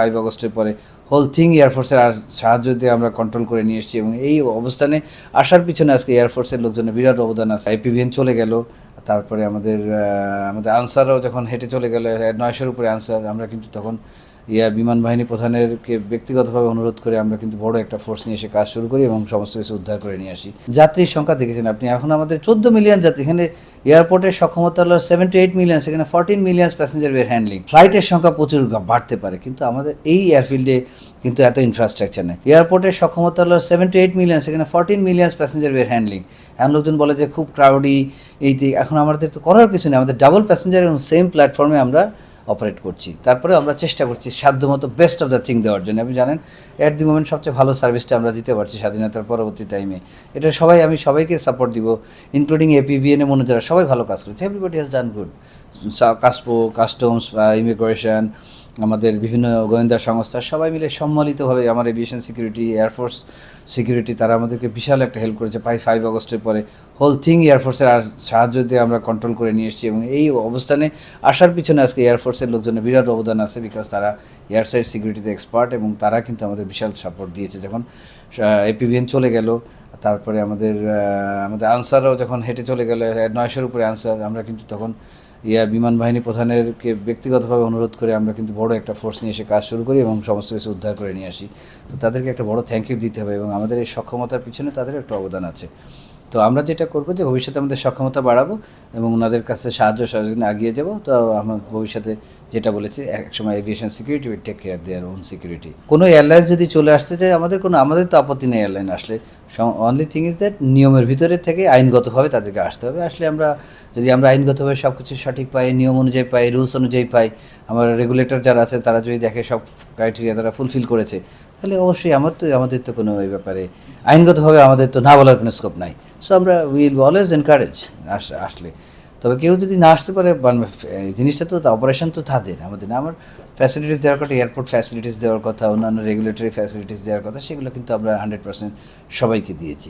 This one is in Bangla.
ফাইভ আগস্টের পরে হোল থিং এয়ারফোর্সের আর সাহায্য দিয়ে আমরা কন্ট্রোল করে নিয়ে এসেছি এবং এই অবস্থানে আসার পিছনে আজকে এয়ারফোর্সের লোকজনের বিরাট অবদান আছে। আইপিভিএন চলে গেল, তারপরে আমাদের আমাদের আনসারও যখন হেঁটে চলে গেল, নয়শোর উপরে আনসার, আমরা কিন্তু তখন ইয়া বিমান বাহিনী প্রধানেরকে ব্যক্তিগতভাবে অনুরোধ করে আমরা কিন্তু বড় একটা ফোর্স নিয়ে এসে কাজ শুরু করি এবং সমস্ত কিছু উদ্ধার করে নিয়ে আসি। যাত্রীর সংখ্যা দেখেছেন আপনি, এখন আমাদের চোদ্দ মিলিয়ন যাত্রী, এখানে এয়ারপোর্টের সক্ষমতা হলো সেভেন টু এইট মিলিয়ন সেখানে fourteen million passenger way handling ফ্লাইটের সংখ্যা প্রচুর বাড়তে পারে, কিন্তু আমাদের এই এয়ারফিল্ডে কিন্তু এত ইনফ্রাস্ট্রাকচার নেই। এয়ারপোর্টের সক্ষমতা হলো সেভেন টু এইট মিলিয়ন সেখানে fourteen million passenger way handling এখন লোকজন বলে যে খুব ক্রাউডি এই এখন আমাদের তো করার কিছু নেই, আমাদের ডাবল প্যাসেঞ্জার এবং সেম প্ল্যাটফর্মে আমরা অপারেট করছি। তারপরে আমরা চেষ্টা করছি সাধ্যমতো বেস্ট অফ দ্য থিং দেওয়ার জন্য। আপনি জানেন অ্যাট দি মোমেন্ট সবচেয়ে ভালো সার্ভিসটা আমরা দিতে পারছি স্বাধীনতার পরবর্তী টাইমে এটা সবাই, আমি সবাইকে সাপোর্ট দিব ইনক্লুডিং এপিভিএনএ মনে যারা সবাই ভালো কাজ করছে। এভরিবডি হ্যাজ ডান গুড কাসপো কাস্টমস ইমিগ্রেশন আমাদের বিভিন্ন গোয়েন্দা সংস্থা সবাই মিলে সম্মিলিতভাবে আমার এভিয়েশন সিকিউরিটি এয়ারফোর্স সিকিউরিটি তারা আমাদেরকে বিশাল একটা হেল্প করেছে। প্রায় ফাইভ আগস্টের পরে হোল থিং এয়ারফোর্সের আর সাহায্য দিয়ে আমরা কন্ট্রোল করে নিয়ে এসেছি এবং এই অবস্থানে আসার পিছনে আজকে এয়ারফোর্সের লোকজনের বিরাট অবদান আছে বিকজ তারা এয়ার সাইড সিকিউরিটিতে এক্সপার্ট এবং তারা কিন্তু আমাদের বিশাল সাপোর্ট দিয়েছে। যখন এপিভিএন চলে গেল। তারপরে আমাদের আমাদের আনসারও যখন হেঁটে চলে গেল, নয়শোর উপরে আনসার, আমরা কিন্তু তখন ইয়া বিমান বাহিনী প্রধানেরকে ব্যক্তিগতভাবে অনুরোধ করে আমরা কিন্তু বড় একটা ফোর্স নিয়ে এসে কাজ শুরু করি এবং সমস্ত কিছু উদ্ধার করে নিয়ে আসি। তো তাদেরকে একটা বড় থ্যাংক ইউ দিতে হবে এবং আমাদের এই সক্ষমতার পিছনে তাদের একটা অবদান আছে। তো আমরা যেটা করব যে ভবিষ্যতে আমাদের সক্ষমতা বাড়াবো। এবং ওনাদের কাছে সাহায্য সহযোগিতা আগিয়ে যাব। তো আমার ভবিষ্যতে যেটা বলেছি, একসময় aviation security will take care their own security কোনো এয়ারলাইন্স যদি চলে আসতে চায়, আমাদের কোনো, আমাদের তো আপত্তি নেই এয়ারলাইন আসলে। অনলি থিং ইজ দ্যাট নিয়মের ভিতরে থেকে আইনগতভাবে তাদেরকে আসতে হবে। আসলে আমরা, যদি আমরা আইনগতভাবে সব কিছু সঠিক পাই, নিয়ম অনুযায়ী পাই রুলস অনুযায়ী পাই, আমার রেগুলেটর যারা আছে, তারা যদি দেখে সব ক্রাইটেরিয়া তারা ফুলফিল করেছে, তাহলে অবশ্যই আমার তো, আমাদের তো কোনো এই ব্যাপারে আইনগতভাবে আমাদের তো না বলার কোনো স্কোপ নাই। সো আমরা উইল অলওয়েজ এনকারেজ আসলে। তবে কেউ যদি না আসতে পারে জিনিসটা তো অপারেশন তো তাদের। আমাদের না, আমার ফ্যাসিলিটিস দেওয়ার কথা এয়ারপোর্ট ফ্যাসিলিটিস দেওয়ার কথা, অন্যান্য রেগুলেটরি ফ্যাসিলিটিস দেওয়ার কথা, সেগুলো কিন্তু আমরা হান্ড্রেড পার্সেন্ট সবাইকে দিয়েছি।